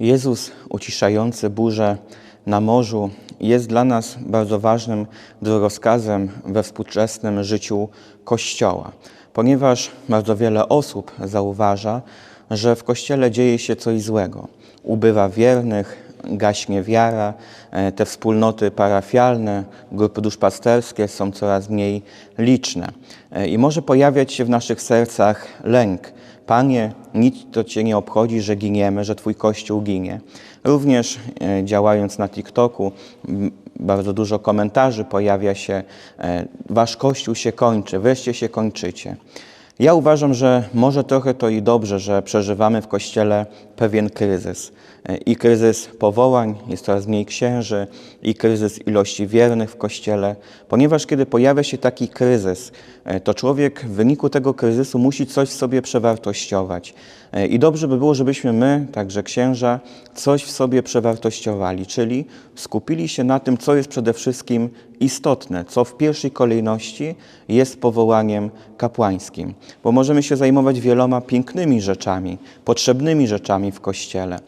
Jezus uciszający burzę na morzu jest dla nas bardzo ważnym drogowskazem we współczesnym życiu Kościoła, ponieważ bardzo wiele osób zauważa, że w Kościele dzieje się coś złego. Ubywa wiernych, gaśnie wiara, e, te wspólnoty parafialne, grupy duszpasterskie są coraz mniej liczne. E, I może pojawiać się w naszych sercach lęk. Panie, nic to Cię nie obchodzi, że giniemy, że Twój Kościół ginie. Również e, działając na TikToku, bardzo dużo komentarzy pojawia się, Wasz Kościół się kończy, wreszcie się kończycie. Ja uważam, że może trochę to i dobrze, że przeżywamy w Kościele pewien kryzys. I kryzys powołań, jest coraz mniej księży, i kryzys ilości wiernych w Kościele, ponieważ kiedy pojawia się taki kryzys, e, to człowiek w wyniku tego kryzysu musi coś w sobie przewartościować. E, I dobrze by było, żebyśmy my, także księża, coś w sobie przewartościowali, czyli skupili się na tym, co jest przede wszystkim istotne, co w pierwszej kolejności jest powołaniem kapłańskim. Bo możemy się zajmować wieloma pięknymi rzeczami, potrzebnymi rzeczami w Kościele.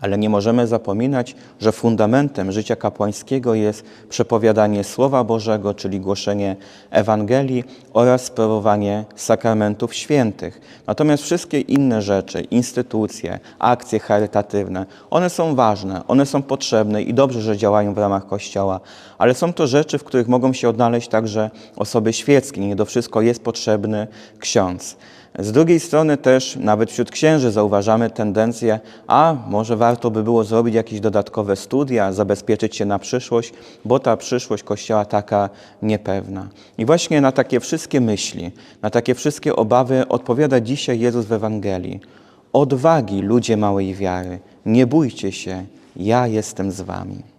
Ale nie możemy zapominać, że fundamentem życia kapłańskiego jest przepowiadanie Słowa Bożego, czyli głoszenie Ewangelii oraz sprawowanie sakramentów świętych. Natomiast wszystkie inne rzeczy, instytucje, akcje charytatywne, one są ważne, one są potrzebne i dobrze, że działają w ramach Kościoła, ale są to rzeczy, w których mogą się odnaleźć także osoby świeckie. Nie do wszystko jest potrzebny ksiądz. Z drugiej strony też nawet wśród księży zauważamy tendencję, a może warto by było zrobić jakieś dodatkowe studia, zabezpieczyć się na przyszłość, bo ta przyszłość Kościoła taka niepewna. I właśnie na takie wszystkie myśli, na takie wszystkie obawy odpowiada dzisiaj Jezus w Ewangelii. Odwagi ludzie małej wiary, nie bójcie się, ja jestem z wami.